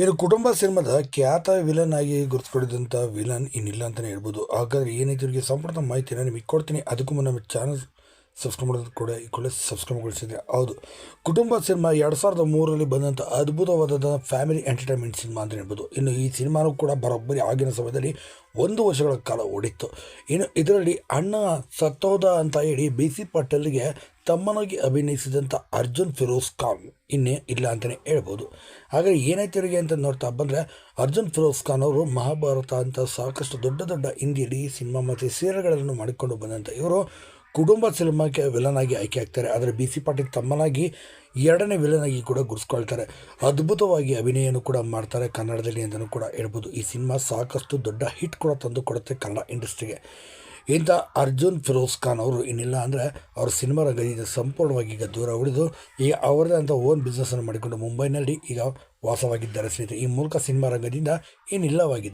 ಇನ್ನು ಕುಟುಂಬ ಸಿನಿಮಾದ ಖ್ಯಾತ ವಿಲನ್ ಆಗಿ ಗುರುತಿಸ್ಕೊಂಡಿದ್ದಂಥ ವಿಲನ್ ಇನ್ನಿಲ್ಲ ಅಂತಲೇ ಹೇಳ್ಬೋದು. ಹಾಗಾದರೆ ಏನೈತೆ ಇವರಿಗೆ ಸಂಪೂರ್ಣ ಮಾಹಿತಿನ ನಿಮಗೆ ಕೊಡ್ತೀನಿ. ಅದಕ್ಕೂ ಮುನ್ನ ನಮ್ಮ ಚಾನಲ್ ಸಬ್ಸ್ಕ್ರೈಬ್ ಮಾಡೋದು ಕೂಡ ಈ ಕೂಡ ಸಬ್ಸ್ಕ್ರೈಬ್ಗೊಳಿಸಿದೆ ಹೌದು. ಕುಟುಂಬ ಸಿನಿಮಾ ಎರಡು ಸಾವಿರದ ಮೂರರಲ್ಲಿ ಬಂದಂಥ ಅದ್ಭುತವಾದ ಫ್ಯಾಮಿಲಿ ಎಂಟರ್ಟೈನ್ಮೆಂಟ್ ಸಿನಿಮಾ ಅಂತ ಹೇಳ್ಬೋದು. ಇನ್ನು ಈ ಸಿನಿಮಾನೂ ಕೂಡ ಬರೋಬ್ಬರಿ ಆಗಿನ ಸಮಯದಲ್ಲಿ ಒಂದು ವರ್ಷಗಳ ಕಾಲ ಓಡಿತ್ತು. ಇನ್ನು ಇದರಲ್ಲಿ ಅಣ್ಣ ಸತ್ತೋದ ಅಂತ ಹೇಳಿ ಬಿ ಸಿ ಪಟೇಲ್ಗೆ ತಮ್ಮನಾಗಿ ಅಭಿನಯಿಸಿದಂಥ ಅರ್ಜುನ್ ಫಿರೋಜ್ ಖಾನ್ ಇನ್ನೇ ಇಲ್ಲ ಅಂತಲೇ ಹೇಳ್ಬೋದು. ಹಾಗಾಗಿ ಏನಾಯ್ತು ಇವರಿಗೆ ಅಂತ ನೋಡ್ತಾ ಬಂದರೆ ಅರ್ಜುನ್ ಫಿರೋಜ್ ಖಾನ್ ಅವರು ಮಹಾಭಾರತ ಅಂತ ಸಾಕಷ್ಟು ದೊಡ್ಡ ದೊಡ್ಡ ಹಿಂದಿಯಲ್ಲಿ ಸಿನಿಮಾ ಮತ್ತು ಸೀರೆಗಳನ್ನು ಮಾಡಿಕೊಂಡು ಬಂದಂಥ ಇವರು ಕುಟುಂಬ ಸಿನಿಮಾಕ್ಕೆ ವಿಲನ್ ಆಗಿ ಆಯ್ಕೆ ಆಗ್ತಾರೆ. ಆದರೆ ಬಿ ಸಿ ಪಾಟೀಲ್ ತಮ್ಮನಾಗಿ ಎರಡನೇ ವಿಲನ್ ಆಗಿ ಕೂಡ ಗುರುಸ್ಕೊಳ್ತಾರೆ ಅದ್ಭುತವಾಗಿ ಅಭಿನಯನ ಕೂಡ ಮಾಡ್ತಾರೆ. ಕನ್ನಡದಲ್ಲಿ ಅಂತಲೂ ಕೂಡ ಹೇಳ್ಬೋದು. ಈ ಸಿನಿಮಾ ಸಾಕಷ್ಟು ದೊಡ್ಡ ಹಿಟ್ ಕೂಡ ತಂದು ಕೊಡುತ್ತೆ ಕನ್ನಡ ಇಂಡಸ್ಟ್ರಿಗೆ. ಇಂಥ ಅರ್ಜುನ್ ಫಿರೋಜ್ ಖಾನ್ ಅವರು ಇನ್ನಿಲ್ಲ ಅಂದರೆ ಅವ್ರ ಸಿನಿಮಾ ರಂಗದಿಂದ ಸಂಪೂರ್ಣವಾಗಿ ಈಗ ದೂರ ಉಳಿದು ಈಗ ಅವರದೇ ಅಂತ ಓನ್ ಬಿಸ್ನೆಸ್ಸನ್ನು ಮಾಡಿಕೊಂಡು ಮುಂಬೈನಲ್ಲಿ ಈಗ ವಾಸವಾಗಿದ್ದಾರೆ ಸ್ನೇಹಿತರೆ. ಈ ಮೂಲಕ ಸಿನಿಮಾ ರಂಗದಿಂದ ಇನ್ನಿಲ್ಲವಾಗಿದ್ದಾರೆ.